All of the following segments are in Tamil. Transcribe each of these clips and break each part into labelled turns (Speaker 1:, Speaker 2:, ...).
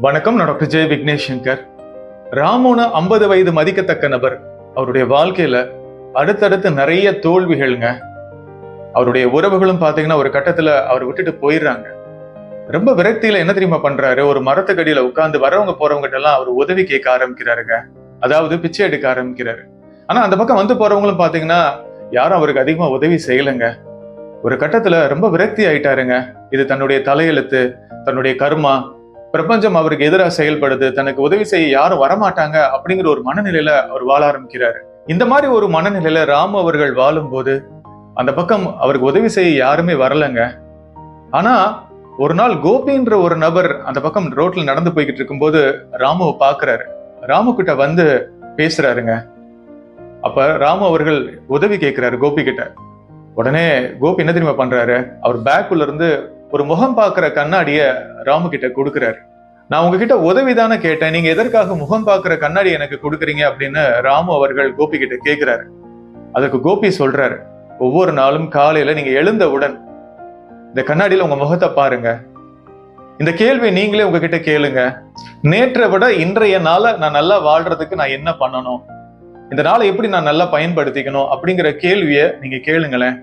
Speaker 1: வணக்கம் நான் டாக்டர் ஜெய் விக்னேஷ் சங்கர் ராமுன்னு ஐம்பது வயது மதிக்கத்தக்க நபர். அவருடைய வாழ்க்கையில அடுத்தடுத்து நிறைய தோல்விகள்ங்க. அவருடைய உறவுகளும் பார்த்தீங்கன்னா ஒரு கட்டத்துல அவர் விட்டுட்டு போயிடுறாங்க. ரொம்ப விரக்தியில என்ன தெரியுமா பண்றாரு? ஒரு மரத்துக்கடியில உட்காந்து வரவங்க போகிறவங்ககிட்ட எல்லாம் அவர் உதவி கேட்க ஆரம்பிக்கிறாருங்க. அதாவது பிச்சை எடுக்க ஆரம்பிக்கிறாரு. ஆனா அந்த பக்கம் வந்து போறவங்களும் பாத்தீங்கன்னா யாரும் அவருக்கு அதிகமா உதவி செய்யலைங்க. ஒரு கட்டத்துல ரொம்ப விரக்தி ஆயிட்டாருங்க. இது தன்னுடைய தலையெழுத்து தன்னுடைய கர்மா பிரபஞ்சம் அவருக்கு எதிராக செயல்படுது தனக்கு உதவி செய்ய யாரும் வரமாட்டாங்க அப்படிங்கிற ஒரு மனநிலையில அவர் வாழ ஆரம்பிக்கிறாரு. இந்த மாதிரி ஒரு மனநிலையில ராமு அவர்கள் வாழும்போது அந்த பக்கம் அவருக்கு உதவி செய்ய யாருமே வரலங்க. ஆனா ஒரு நாள் கோபின்ற ஒரு நபர் அந்த பக்கம் ரோட்ல நடந்து போய்கிட்டு இருக்கும்போது ராமுவை பாக்குறாரு. ராமு கிட்ட வந்து பேசுறாருங்க. அப்ப ராமு அவர்கள் உதவி கேட்கிறாரு கோபி கிட்ட. உடனே கோபி என்ன தெரியுமா பண்றாரு? அவர் பேக்குள்ள இருந்து ஒரு முகம் பார்க்குற கண்ணாடிய ராமு கிட்ட கொடுக்குறாரு. நான் உங்ககிட்ட உதவி தானே கேட்டேன். நீங்க எதற்காக முகம் பார்க்குற கண்ணாடி எனக்கு கொடுக்குறீங்க அப்படின்னு ராமு அவர்கள் கோபி கிட்ட கேட்கிறாரு அதுக்கு கோபி சொல்றாரு ஒவ்வொரு நாளும் காலையில நீங்க எழுந்தவுடன் இந்த கண்ணாடியில உங்க முகத்தை பாருங்க. இந்த கேள்வி நீங்களே உங்ககிட்ட கேளுங்க. நேற்றை விட இன்றைய நாளை நான் நல்லா வாழ்றதுக்கு நான் என்ன பண்ணணும்? இந்த நாளை எப்படி நான் நல்லா பயன்படுத்திக்கணும்? அப்படிங்கிற கேள்வியை நீங்க கேளுங்களேன்.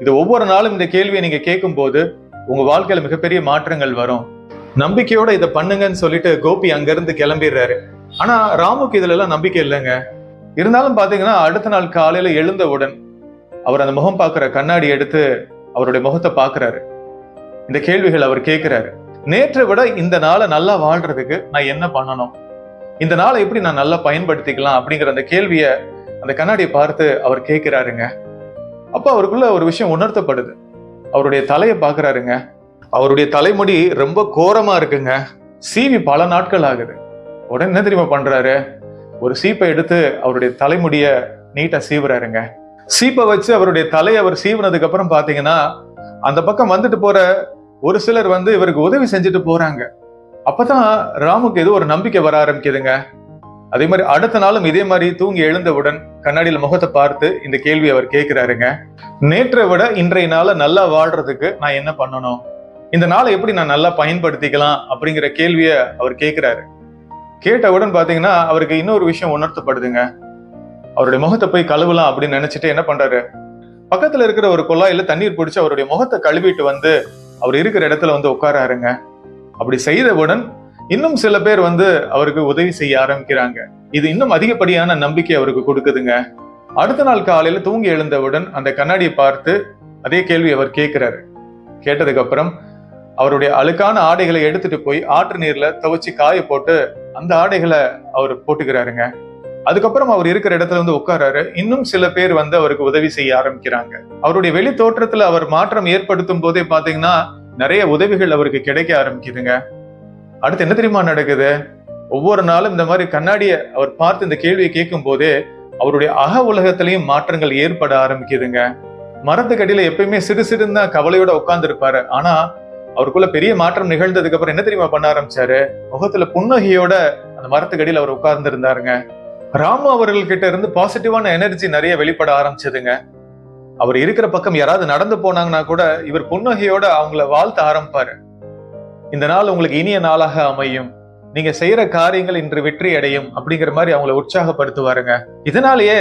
Speaker 1: இது ஒவ்வொரு நாளும் இந்த கேள்வியை நீங்க கேட்கும்போது உங்க வாழ்க்கையில மிகப்பெரிய மாற்றங்கள் வரும். நம்பிக்கையோட இதை பண்ணுங்கன்னு சொல்லிட்டு கோபி அங்கிருந்து கிளம்பிடுறாரு. ஆனா ராமுக்கு இதுல எல்லாம் நம்பிக்கை இல்லைங்க. இருந்தாலும் பாத்தீங்கன்னா அடுத்த நாள் காலையில எழுந்தவுடன் அவர் அந்த முகம் பார்க்குற கண்ணாடி எடுத்து அவருடைய முகத்தை பார்க்கறாரு. இந்த கேள்விகள் அவர் கேட்கிறாரு. நேற்றை விட இந்த நாளை நல்லா வாழ்றதுக்கு நான் என்ன பண்ணணும்? இந்த நாளை எப்படி நான் நல்லா பயன்படுத்திக்கலாம்? அப்படிங்கிற அந்த கேள்வியை அந்த கண்ணாடியை பார்த்து அவர் கேட்கிறாருங்க. அப்போ அவருக்குள்ள ஒரு விஷயம் உணர்த்தப்படுது. அவருடைய தலையை பார்க்கறாருங்க. அவருடைய தலைமுடி ரொம்ப கோரமா இருக்குங்க. சீவி பல நாட்கள் ஆகுது. உடனே என்ன தெரியுமா பண்றாரு? ஒரு சீப்பை எடுத்து அவருடைய தலைமுடிய நீட்டா சீவுறாருங்க. சீப்பை வச்சு அவருடைய தலையை அவர் சீவுனதுக்கு அப்புறம் பாத்தீங்கன்னா அந்த பக்கம் வந்துட்டு போற ஒரு சிலர் வந்து இவருக்கு உதவி செஞ்சுட்டு போறாங்க. அப்பதான் ராமுக்கு ஏதோ ஒரு நம்பிக்கை வர ஆரம்பிக்குதுங்க. அதே மாதிரி அடுத்த நாளும் இதே மாதிரி தூங்கி எழுந்தவுடன் கண்ணாடியில் முகத்தை பார்த்து இந்த கேள்வி அவர் கேட்கிறாருங்க நேற்றை விட இன்றைய நாள நல்லா வாழ்றதுக்கு நான் என்ன பண்ணணும்? இந்த நாளை எப்படி நான் நல்லா பயன்படுத்திக்கலாம் அப்படிங்கிற கேள்வியை அவர் கேட்கிறாரு கேட்டவுடன் பாத்தீங்கன்னா அவருக்கு இன்னொரு விஷயம் உணர்த்தப்படுதுங்க. அவருடைய முகத்தை போய் கழுவலாம் அப்படின்னு நினைச்சிட்டு என்ன பண்றாரு? பக்கத்துல இருக்கிற ஒரு குழாயில தண்ணீர் பிடிச்சி அவருடைய முகத்தை கழுவிட்டு வந்து அவர் இருக்கிற இடத்துல வந்து உட்காராருங்க. அப்படி செய்தவுடன் இன்னும் சில பேர் வந்து அவருக்கு உதவி செய்ய ஆரம்பிக்கிறாங்க. இது இன்னும் அதிகப்படியான நம்பிக்கை அவருக்கு கொடுக்குதுங்க. அடுத்த நாள் காலையில தூங்கி எழுந்தவுடன் அந்த கண்ணாடியை பார்த்து அதே கேள்வி அவர் கேட்கிறாரு கேட்டதுக்கு அப்புறம் அவருடைய அழுக்கான ஆடைகளை எடுத்துட்டு போய் ஆற்று நீர்ல துவைச்சு காய போட்டு அந்த ஆடைகளை அவர் போட்டுக்கிறாருங்க. அதுக்கப்புறம் அவர் இருக்கிற இடத்துல வந்து உட்காராரு இன்னும் சில பேர் வந்து அவருக்கு உதவி செய்ய ஆரம்பிக்கிறாங்க. அவருடைய வெளி தோற்றத்துல அவர் மாற்றம் ஏற்படுத்தும் போதே பாத்தீங்கன்னா நிறைய உதவிகள் அவருக்கு கிடைக்க ஆரம்பிக்குதுங்க. அடுத்து என்ன தெரியுமா நடக்குது? ஒவ்வொரு நாளும் இந்த மாதிரி கண்ணாடியை அவர் பார்த்து இந்த கேள்வியை கேட்கும் போதே அவருடைய அக உலகத்திலையும் மாற்றங்கள் ஏற்பட ஆரம்பிக்குதுங்க. மரத்துக்கடியில எப்பயுமே சிறு சிறுன்னு தான் கவலையோட உட்கார்ந்து இருப்பாரு ஆனா அவருக்குள்ள பெரிய மாற்றம் நிகழ்ந்ததுக்கு அப்புறம் என்ன தெரியுமா பண்ண ஆரம்பிச்சாரு? முகத்துல புன்னகையோட அந்த மரத்துக்கடியில் அவர் உட்கார்ந்து இருந்தாருங்க ராமு அவர்கள் கிட்ட இருந்து பாசிட்டிவான எனர்ஜி நிறைய வெளிப்பட ஆரம்பிச்சதுங்க. அவர் இருக்கிற பக்கம் யாராவது நடந்து போனாங்கன்னா கூட இவர் புன்னகையோட அவங்கள வாழ்த்த ஆரம்பிப்பாரு. இந்த நாள் உங்களுக்கு இனிய நாளாக அமையும். நீங்க செய்யற காரியங்கள் இன்று வெற்றி அடையும் அப்படிங்கிற மாதிரி அவங்கள உற்சாகப்படுத்துவாருங்க. இதனாலேயே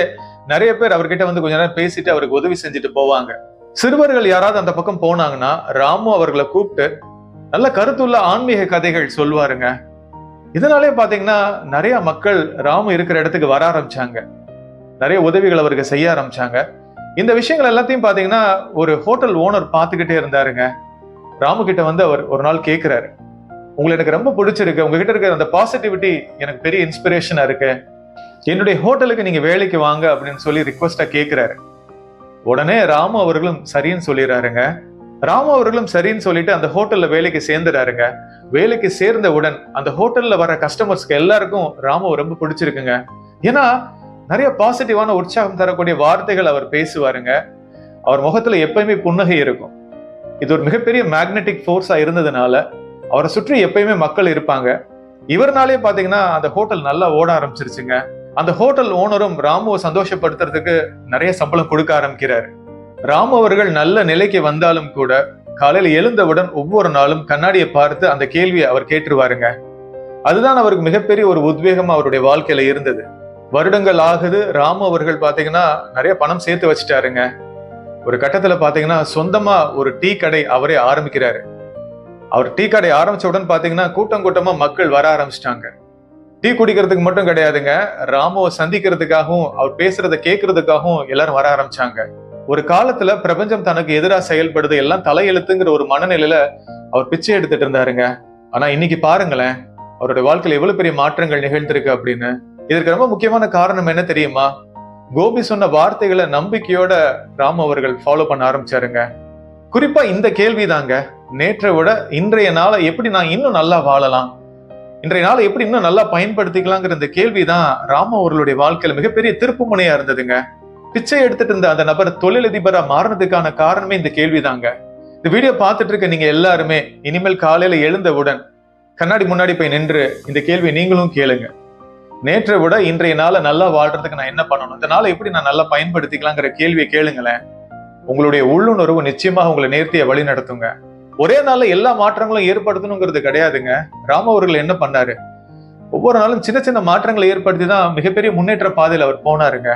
Speaker 1: நிறைய பேர் அவர்கிட்ட வந்து கொஞ்ச நேரம் பேசிட்டு அவருக்கு உதவி செஞ்சுட்டு போவாங்க. சிறுவர்கள் யாராவது அந்த பக்கம் போனாங்கன்னா ராமு அவர்களை கூப்பிட்டு நல்ல கருத்துள்ள ஆன்மீக கதைகள் சொல்லுவாருங்க இதனாலே பாத்தீங்கன்னா நிறைய மக்கள் ராமு இருக்கிற இடத்துக்கு வர ஆரம்பிச்சாங்க. நிறைய உதவிகள் அவருக்கு செய்ய ஆரம்பிச்சாங்க. இந்த விஷயங்கள் எல்லாத்தையும் பாத்தீங்கன்னா ஒரு ஹோட்டல் ஓனர் பார்த்துக்கிட்டே இருந்தாருங்க. ராமு கிட்ட வந்து அவர் ஒரு நாள் கேட்கிறாரு உங்களை எனக்கு ரொம்ப பிடிச்சிருக்கு. உங்ககிட்ட இருக்கிற அந்த பாசிட்டிவிட்டி எனக்கு பெரிய இன்ஸ்பிரேஷனா இருக்கு. என்னுடைய ஹோட்டலுக்கு நீங்க வேலைக்கு வாங்க அப்படின்னு சொல்லி ரிக்வஸ்டா கேட்கிறாரு உடனே ராமு அவர்களும் சரின்னு சொல்லிடுறாருங்க. ராமு அவர்களும் சரின்னு சொல்லிட்டு அந்த ஹோட்டல்ல வேலைக்கு சேர்ந்துறாருங்க. வேலைக்கு சேர்ந்தவுடன் அந்த ஹோட்டல்ல வர கஸ்டமர்ஸ்க்கு எல்லாருக்கும் ராமுவை ரொம்ப பிடிச்சிருக்குங்க. ஏன்னா நிறைய பாசிட்டிவான உற்சாகம் தரக்கூடிய வார்த்தைகள் அவர் பேசுவாருங்க. அவர் முகத்துல எப்பயுமே புன்னகை இருக்கும். இது ஒரு மிகப்பெரிய மேக்னெட்டிக் ஃபோர்ஸா இருந்ததுனால அவரை சுற்றி எப்பயுமே மக்கள் இருப்பாங்க. இவர்னாலே பாத்தீங்கன்னா அந்த ஹோட்டல் நல்லா ஓட ஆரம்பிச்சிருச்சுங்க. அந்த ஹோட்டல் ஓனரும் ராமுவை சந்தோஷப்படுத்துறதுக்கு நிறைய சம்பளம் கொடுக்க ஆரம்பிக்கிறாரு. ராமு அவர்கள் நல்ல நிலைக்கு வந்தாலும் கூட காலையில எழுந்தவுடன் ஒவ்வொரு நாளும் கண்ணாடியை பார்த்து அந்த கேள்வியை அவர் கேட்டுருவாருங்க. அதுதான் அவருக்கு மிகப்பெரிய ஒரு உத்வேகம் அவருடைய வாழ்க்கையில இருந்தது. வருடங்கள் ஆகுது ராமு அவர்கள் பாத்தீங்கன்னா நிறைய பணம் சேர்த்து வச்சுட்டாருங்க. ஒரு கட்டத்துல பாத்தீங்கன்னா சொந்தமா ஒரு டீ கடை அவரே ஆரம்பிக்கிறாரு. அவர் டீ கடை ஆரம்பிச்ச உடன் பாத்தீங்கன்னா கூட்டம் கூட்டமா மக்கள் வர ஆரம்பிச்சிட்டாங்க. டீ குடிக்கிறதுக்கு மட்டும் கிடையாதுங்க. ராமுவை சந்திக்கிறதுக்காகவும் அவர் பேசுறத கேட்கறதுக்காகவும் எல்லாரும் வர ஆரம்பிச்சாங்க. ஒரு காலத்துல பிரபஞ்சம் தனக்கு எதிராக செயல்படுது எல்லாம் தலையெழுத்துங்கிற ஒரு மனநிலையில அவர் பிச்சை எடுத்துட்டு இருந்தாருங்க. ஆனா இன்னைக்கு பாருங்களேன் அவருடைய வாழ்க்கையில எவ்வளவு பெரிய மாற்றங்கள் நிகழ்ந்திருக்கு அப்படின்னு. இதற்கு ரொம்ப முக்கியமான காரணம் என்ன தெரியுமா? கோபி சொன்ன வார்த்தைகளை நம்பிக்கையோட ராம் அவர்கள் ஃபாலோ பண்ண ஆரம்பிச்சாருங்க. குறிப்பா இந்த கேள்வி தாங்க நேற்றை விட இன்றைய நாளை எப்படி நான் இன்னும் நல்லா வாழலாம்? இன்றைய நாளை எப்படி இன்னும் நல்லா பயன்படுத்திக்கலாங்கிற இந்த கேள்விதான் ராம அவர்களுடைய வாழ்க்கையில மிகப்பெரிய திருப்பு முனையா இருந்ததுங்க. பிச்சை எடுத்துட்டு இருந்த அந்த நபர் தொழிலதிபரா மாறினதுக்கான காரணமே இந்த கேள்விதாங்க. இந்த வீடியோ பார்த்துட்டு இருக்க நீங்க எல்லாருமே இனிமேல் காலையில எழுந்தவுடன் கண்ணாடி முன்னாடி போய் நின்று இந்த கேள்வி நீங்களும் கேளுங்க. நேற்றை விட இன்றைய நாளை நல்லா வாழ்றதுக்கு நான் என்ன பண்ணணும்? இந்த நாளை எப்படி நான் நல்லா பயன்படுத்திக்கலாங்கிற கேள்வியை கேளுங்களேன். உங்களுடைய உள்ளுணர்வு நிச்சயமாக உங்களை நேர்த்திய வழி நடத்துங்க ஒரே நாள்ல எல்லா மாற்றங்களும் ஏற்படுத்தணுங்கிறது கிடையாதுங்க. ராம அவர்கள் என்ன பண்ணாரு? ஒவ்வொரு நாளும் சின்ன சின்ன மாற்றங்களை ஏற்படுத்தி தான் மிகப்பெரிய முன்னேற்ற பாதையில் அவர் போனாருங்க.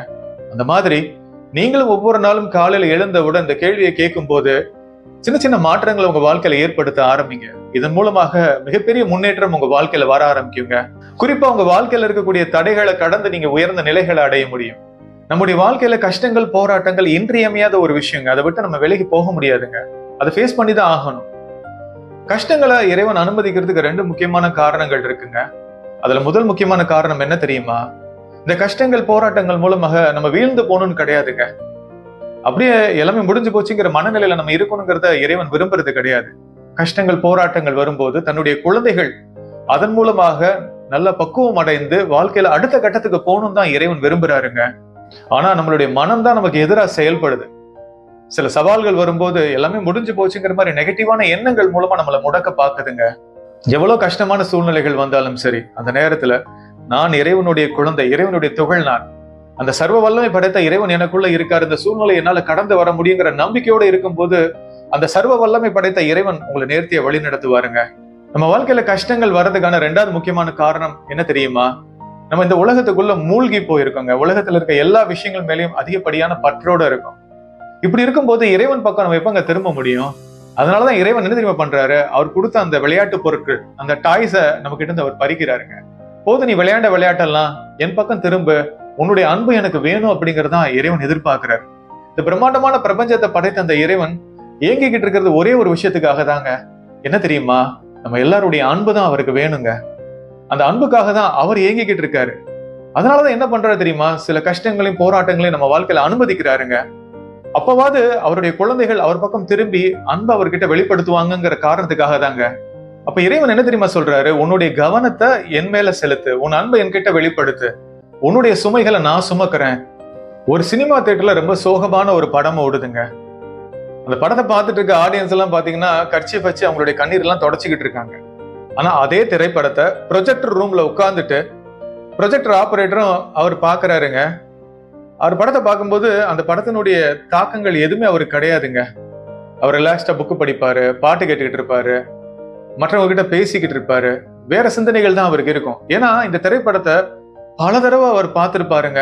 Speaker 1: அந்த மாதிரி நீங்களும் ஒவ்வொரு நாளும் காலையில எழுந்தவுடன் இந்த கேள்வியை கேட்கும் போது சின்ன சின்ன மாற்றங்களை உங்க வாழ்க்கையில ஏற்படுத்த ஆரம்பிங்க. இதன் மூலமாக மிகப்பெரிய முன்னேற்றம் உங்க வாழ்க்கையில வர ஆரம்பிக்குங்க. குறிப்பா உங்க வாழ்க்கையில இருக்கக்கூடிய தடைகளை கடந்து நீங்க உயர்ந்த நிலைகளை அடைய முடியும். நம்முடைய வாழ்க்கையில கஷ்டங்கள் போராட்டங்கள் இன்றியமையாத ஒரு விஷயங்க. அதை விட்டு நம்ம விலகி போக முடியாதுங்க. அதை ஃபேஸ் பண்ணி தான் ஆகணும். கஷ்டங்களை இறைவன் அனுமதிக்கிறதுக்கு ரெண்டு முக்கியமான காரணங்கள் இருக்குங்க. அதுல முதல் முக்கியமான காரணம் என்ன தெரியுமா? இந்த கஷ்டங்கள் போராட்டங்கள் மூலமாக நம்ம வீழ்ந்து போகணும்னு கிடையாதுங்க. அப்படியே எல்லாமே முடிஞ்சு போச்சுங்கிற மனநிலையில நம்ம இருக்கணுங்கிறத இறைவன் விரும்புறது கிடையாது. கஷ்டங்கள் போராட்டங்கள் வரும்போது தன்னுடைய குழந்தைகள் அதன் மூலமாக நல்ல பக்குவம் அடைந்து வாழ்க்கையில அடுத்த கட்டத்துக்கு போகணும் தான் இறைவன் விரும்புறாருங்க. ஆனா நம்மளுடைய மனம் தான் நமக்கு எதிராக செயல்படுது. சில சவால்கள் வரும்போது எல்லாமே முடிஞ்சு போச்சுங்கிற மாதிரி நெகட்டிவான எண்ணங்கள் மூலமா நம்மளை முடக்க பாக்குதுங்க எவ்வளவு கஷ்டமான சூழ்நிலைகள் வந்தாலும் சரி அந்த நேரத்துல நான் இறைவனுடைய குழந்தை இறைவனுடைய துகள் நான். அந்த சர்வ வல்லமை படைத்த இறைவன் எனக்குள்ள இருக்காரு. இந்த சூழ்நிலை என்னால கடந்து வர முடியுங்கிற நம்பிக்கையோட இருக்கும்போது அந்த சர்வ வல்லமை படைத்த இறைவன் உங்களை நேர்த்திய வழி நடத்துவாருங்க. நம்ம வாழ்க்கையில கஷ்டங்கள் வர்றதுக்கான ரெண்டாவது முக்கியமான காரணம் என்ன தெரியுமா? நம்ம இந்த உலகத்துக்குள்ள மூழ்கி போயிருக்கோங்க. உலகத்துல இருக்க எல்லா விஷயங்கள் மேலேயும் அதிகப்படியான பற்றோட இருக்கும். இப்படி இருக்கும்போது இறைவன் பக்கம் நம்ம எப்பங்க திரும்ப முடியும்? அதனாலதான் இறைவன் என்ன தெரியுமா பண்றாரு? அவர் கொடுத்த அந்த விளையாட்டு பொருட்கள் அந்த டாய்ஸை நம்ம கிட்ட இருந்து அவர் பறிக்கிறாருங்க. போது நீ விளையாண்ட விளையாட்டெல்லாம் என் பக்கம் திரும்ப உன்னுடைய அன்பு எனக்கு வேணும் அப்படிங்கறதான் இறைவன் எதிர்பார்க்கிறார். இந்த பிரம்மாண்டமான பிரபஞ்சத்தை படைத்த அந்த இறைவன் ஏங்கிக்கிட்டு இருக்கிறது ஒரே ஒரு விஷயத்துக்காக தாங்க. என்ன தெரியுமா? நம்ம எல்லாருடைய அன்பு தான் அவருக்கு வேணுங்க. அந்த அன்புக்காக தான் அவர் ஏங்கிக்கிட்டு இருக்காரு. அதனாலதான் என்ன பண்றாரு தெரியுமா? சில கஷ்டங்களையும் போராட்டங்களையும் நம்ம வாழ்க்கையில அனுமதிக்கிறாருங்க. அப்பவாது அவருடைய குழந்தைகள் அவர் பக்கம் திரும்பி அன்பு அவர்கிட்ட வெளிப்படுத்துவாங்கங்கிற காரணத்துக்காக தாங்க அப்ப இறைவன் என்ன தெரியுமா சொல்றாரு? உன்னுடைய கவனத்தை என் மேல செலுத்து. உன் அன்பை என்கிட்ட வெளிப்படுத்து. உன்னுடைய சுமைகளை நான் சுமக்கிறேன். ஒரு சினிமா தேட்டர்ல ரொம்ப சோகமான ஒரு படம் ஓடுதுங்க. அந்த படத்தை பார்த்துட்டு இருக்க ஆடியன்ஸ் எல்லாம் பாத்தீங்கன்னா கட்சி வச்சு அவங்களுடைய கண்ணீர் எல்லாம் தொடச்சிக்கிட்டு இருக்காங்க. ஆனா அதே திரைப்படத்தை ப்ரொஜெக்டர் ரூம்ல உட்காந்துட்டு ப்ரொஜெக்டர் ஆபரேட்டரும் அவர் பாக்குறாருங்க அவர் படத்தை பார்க்கும்போது அந்த படத்தினுடைய தாக்கங்கள் எதுவுமே அவருக்கு கிடையாதுங்க. அவர் ரிலாக்ஸ்டா புக்கு படிப்பாரு பாட்டு கேட்டுக்கிட்டு இருப்பாரு மற்றவங்க கிட்ட பேசிக்கிட்டு இருப்பாரு. வேற சிந்தனைகள் தான் அவருக்கு இருக்கும். ஏன்னா இந்த திரைப்படத்தை பல தடவை அவர் பார்த்துருப்பாருங்க.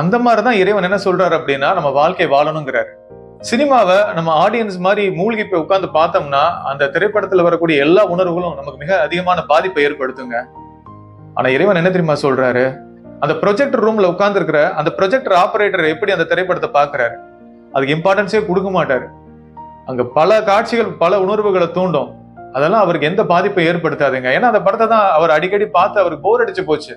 Speaker 1: அந்த மாதிரி தான் இறைவன் என்ன சொல்றாரு அப்படின்னா நம்ம வாழ்க்கை வாழணுங்கிறாரு. சினிமாவை நம்ம ஆடியன்ஸ் மாதிரி மூழ்கி போய் உட்காந்து பார்த்தோம்னா அந்த திரைப்படத்துல வரக்கூடிய எல்லா உணர்வுகளும் நமக்கு மிக அதிகமான பாதிப்பை ஏற்படுத்துங்க. ஆனா இறைவன் என்ன தெரியுமா சொல்றாரு? அந்த ப்ரொஜெக்டர் ரூம்ல உட்கார்ந்துருக்கிற அந்த ப்ரொஜெக்டர் ஆபரேட்டர் எப்படி அந்த திரைப்படத்தை பாக்குறாரு அதுக்கு இம்பார்ட்டன்ஸே கொடுக்க மாட்டாரு. அங்க பல காட்சிகள் பல உணர்வுகளை தூண்டும். அதெல்லாம் அவருக்கு எந்த பாதிப்பை ஏற்படுத்தாதுங்க. ஏன்னா அந்த படத்தை தான் அவர் அடிக்கடி பார்த்து அவருக்கு போர் அடிச்சு போச்சு.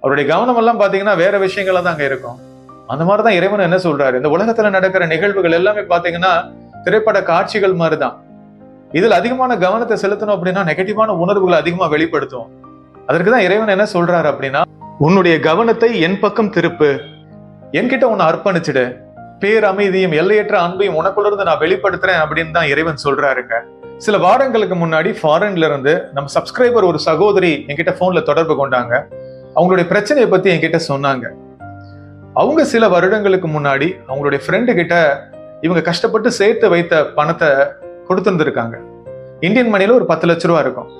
Speaker 1: அவருடைய கவனம் எல்லாம் பாத்தீங்கன்னா வேற விஷயங்கள தான் அங்க இருக்கும். அந்த மாதிரிதான் இறைவன் என்ன சொல்றாரு? இந்த உலகத்துல நடக்கிற நிகழ்வுகள் எல்லாமே பாத்தீங்கன்னா திரைப்பட காட்சிகள் மாதிரிதான். இதுல அதிகமான கவனத்தை செலுத்தணும் அப்படின்னா நெகட்டிவான உணர்வுகளை அதிகமா வெளிப்படுத்தும் அதற்கு தான் இறைவன் என்ன சொல்றாரு அப்படின்னா உன்னுடைய கவனத்தை என் பக்கம் திருப்பு. என்கிட்ட உன்னை அர்ப்பணிச்சிடு. பேர் அமைதியும் எல்லையற்ற அன்பையும் உனக்குள்ளிருந்து நான் வெளிப்படுத்துறேன் அப்படின்னு தான் இறைவன் சொல்றாருங்க. சில வாரங்களுக்கு முன்னாடி ஃபாரின்ல இருந்து நம்ம சப்ஸ்கிரைபர் ஒரு சகோதரி என்கிட்ட போன்ல தொடர்பு கொண்டாங்க. அவங்களுடைய பிரச்சனையை பத்தி என்கிட்ட சொன்னாங்க. அவங்க சில வருடங்களுக்கு முன்னாடி அவங்களுடைய ஃப்ரெண்டு கிட்ட இவங்க கஷ்டப்பட்டு சேர்த்து வைத்த பணத்தை கொடுத்துருந்துருக்காங்க. இந்தியன் மணியில ஒரு பத்து லட்ச ரூபா இருக்கும்.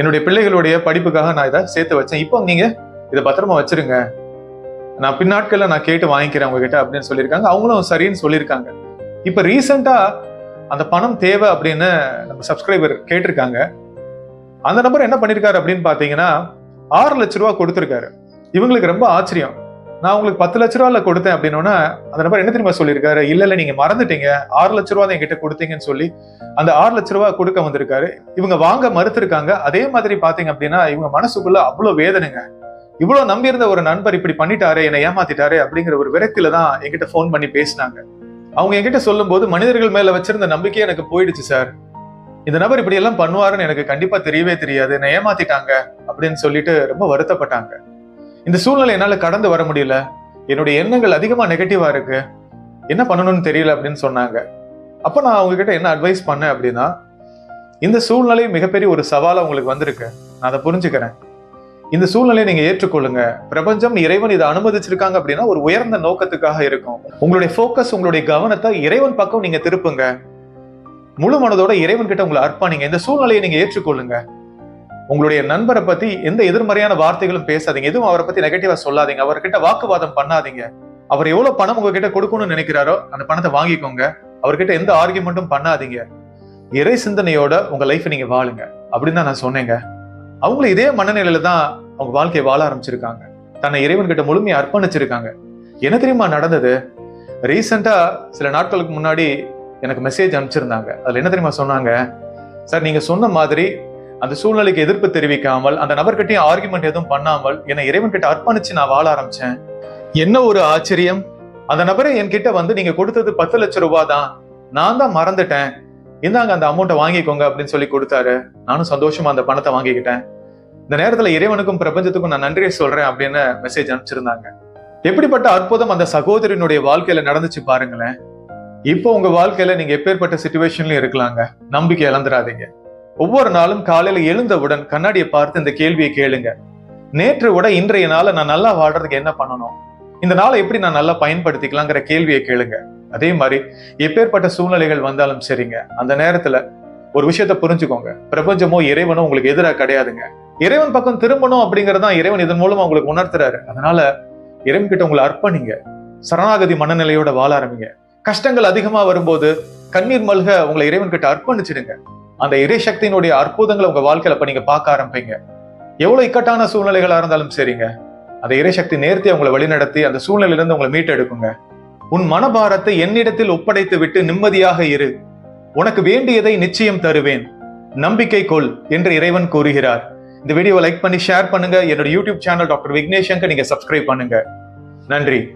Speaker 1: என்னுடைய பிள்ளைகளுடைய படிப்புக்காக நான் இதை சேர்த்து வச்சேன். இப்போ நீங்க இதை பத்திரமா வச்சிருங்க. நான் பின்னாட்கள்ல நான் கேட்டு வாங்கிக்கிறேன் உங்ககிட்ட அப்படின்னு சொல்லியிருக்காங்க. அவங்களும் சரின்னு சொல்லியிருக்காங்க. இப்போ ரீசெண்டா அந்த பணம் தேவை அப்படின்னு நம்ம சப்ஸ்கிரைபர் கேட்டிருக்காங்க. அந்த நபர் என்ன பண்ணியிருக்காரு அப்படின்னு பார்த்தீங்கன்னா ஆறு லட்ச ரூபா கொடுத்துருக்காரு. இவங்களுக்கு ரொம்ப ஆச்சரியம். நான் உங்களுக்கு பத்து லட்ச ரூபால கொடுத்தேன் அப்படின்னோன்னா அந்த நபர் என்ன தெரியுமா சொல்லியிருக்காரு? இல்லை இல்லை நீங்கள் மறந்துட்டீங்க. ஆறு லட்ச ரூபா தான் என்கிட்ட கொடுத்தீங்கன்னு சொல்லி அந்த ஆறு லட்ச ரூபா கொடுக்க வந்திருக்காரு. இவங்க வாங்க மறுத்திருக்காங்க. அதே மாதிரி பார்த்தீங்க அப்படின்னா இவங்க மனசுக்குள்ள அவ்வளோ வேதனைங்க. இவ்வளவு நம்பியிருந்த ஒரு நண்பர் இப்படி பண்ணிட்டாரு என்னை ஏமாத்திட்டாரு அப்படிங்கிற ஒரு விரக்தியில தான் என்கிட்ட ஃபோன் பண்ணி பேசினாங்க. அவங்க என்கிட்ட சொல்லும்போது மனிதர்கள் மேல வச்சிருந்த நம்பிக்கை எனக்கு போயிடுச்சு சார் இந்த நபர் இப்படி எல்லாம் பண்ணுவாருன்னு எனக்கு கண்டிப்பா தெரியவே தெரியாது. என்னை ஏமாத்திட்டாங்க அப்படின்னு சொல்லிட்டு ரொம்ப வருத்தப்பட்டாங்க. இந்த சூழ்நிலை என்னால கடந்து வர முடியல. என்னுடைய எண்ணங்கள் அதிகமா நெகட்டிவா இருக்கு. என்ன பண்ணணும்னு தெரியல அப்படின்னு சொன்னாங்க. அப்ப நான் அவங்க கிட்ட என்ன அட்வைஸ் பண்ணேன் அப்படின்னா இந்த சூழ்நிலை மிகப்பெரிய ஒரு சவாலா உங்களுக்கு வந்திருக்கு. நான் அதை புரிஞ்சுக்கிறேன். இந்த சூழ்நிலையை நீங்க ஏற்றுக்கொள்ளுங்க. பிரபஞ்சம் இறைவன் இதை அனுமதிச்சிருக்காங்க அப்படின்னா ஒரு உயர்ந்த நோக்கத்துக்காக இருக்கும். உங்களுடைய ஃபோக்கஸ் உங்களுடைய கவனத்தை இறைவன் பக்கம் நீங்க திருப்புங்க. முழு மனதோட இறைவன் கிட்ட உங்களை அர்ப்பணிங்க. இந்த சூழ்நிலையை நீங்க ஏற்றுக்கொள்ளுங்க. உங்களுடைய நண்பரை பத்தி எந்த எதிர்மறையான வார்த்தைகளும் பேசாதீங்க. எதுவும் அவரை பத்தி நெகட்டிவா சொல்லாதீங்க. அவர்கிட்ட வாக்குவாதம் பண்ணாதீங்க. அவர் எவ்வளவு பணம் உங்ககிட்ட கொடுக்கணும்னு நினைக்கிறாரோ அந்த பணத்தை வாங்கிக்கோங்க. அவர்கிட்ட எந்த ஆர்கியூமெண்ட்டும் பண்ணாதீங்க. இறை சிந்தனையோட உங்க லைஃப் நீங்க வாழுங்க. அப்படின்னு தான் நான் சொன்னேங்க. அவங்களும் இதே மனநிலையில தான் அவங்க வாழ்க்கையை வாழ ஆரம்பிச்சிருக்காங்க. தன்னை இறைவன் கிட்ட முழுமையை அர்ப்பணிச்சிருக்காங்க. என்ன தெரியுமா நடந்தது? ரீசெண்டா சில நாட்களுக்கு முன்னாடி எனக்கு மெசேஜ் அனுப்பிச்சிருந்தாங்க. அதுல என்ன தெரியுமா சொன்னாங்க? சார் நீங்க சொன்ன மாதிரி அந்த சூழ்நிலைக்கு எதிர்ப்பு தெரிவிக்காமல் அந்த நபர்கிட்டையும் ஆர்குமெண்ட் எதுவும் பண்ணாமல் என்னை இறைவன் கிட்ட அர்ப்பணிச்சு நான் வாழ ஆரம்பிச்சேன். என்ன ஒரு ஆச்சரியம்? அந்த நபரை என்கிட்ட வந்து நீங்க கொடுத்தது பத்து லட்சம் ரூபாய் தான். நான் தான் மறந்துட்டேன். இந்தாங்க அந்த அமௌண்ட்டை வாங்கிக்கோங்க அப்படின்னு சொல்லி கொடுத்தாரு. நானும் சந்தோஷமா அந்த பணத்தை வாங்கிக்கிட்டேன். இந்த நேரத்துல இறைவனுக்கும் பிரபஞ்சத்துக்கும் நான் நன்றியை சொல்றேன் அப்படின்னு மெசேஜ் அனுப்பிச்சிருந்தாங்க. எப்படிப்பட்ட அற்புதம் அந்த சகோதரினுடைய வாழ்க்கையில நடந்துச்சு பாருங்களேன். இப்போ உங்க வாழ்க்கையில நீங்க எப்பேற்பட்ட சுச்சுவேஷன்லயும் இருக்கலாங்க. நம்பிக்கை இழந்துடாதீங்க. ஒவ்வொரு நாளும் காலையில எழுந்தவுடன் கண்ணாடியை பார்த்து இந்த கேள்வியை கேளுங்க. நேற்று விட இன்றைய நாளை நான் நல்லா வாழ்றதுக்கு என்ன பண்ணணும்? இந்த நாளை எப்படி நான் நல்லா பயன்படுத்திக்கலாங்கிற கேள்வியை கேளுங்க. அதே மாதிரி எப்பேற்பட்ட சூழ்நிலைகள் வந்தாலும் சரிங்க. அந்த நேரத்துல ஒரு விஷயத்த புரிஞ்சுக்கோங்க. பிரபஞ்சமோ இறைவனோ உங்களுக்கு எதிராக கிடையாதுங்க. இறைவன் பக்கம் திரும்பணும் அப்படிங்கறதான் இறைவன் இதன் மூலமா உங்களுக்கு உணர்த்துறாரு. அதனால இறைவன் கிட்ட உங்களை அர்ப்பணிங்க. சரணாகதி மனநிலையோட வாழ ஆரம்பிங்க. கஷ்டங்கள் அதிகமா வரும்போது கண்ணீர் மல்க உங்களை இறைவன் கிட்ட அர்ப்பணிச்சிடுங்க. அந்த இறை சக்தியினுடைய அற்புதங்களை உங்க வாழ்க்கையில இப்ப நீங்க பார்க்க ஆரம்பிங்க. எவ்வளவு இக்கட்டான சூழ்நிலைகளா இருந்தாலும் சரிங்க. அந்த இறைசக்தி நேர்த்தி அவங்களை வழிநடத்தி அந்த சூழ்நிலையிலிருந்து உங்களை மீட்டெடுக்குங்க. உன் மனபாரத்தை என்னிடத்தில் ஒப்படைத்து விட்டு நிம்மதியாக இரு. உனக்கு வேண்டியதை நிச்சயம் தருவேன். நம்பிக்கை கொள் என்று இறைவன் கூறுகிறார். இந்த வீடியோ லைக் பண்ணி ஷேர் பண்ணுங்க. என்னோட யூடியூப் சேனல் டாக்டர் விக்னேஷங்க நீங்க சப்ஸ்கிரைப் பண்ணுங்க. நன்றி.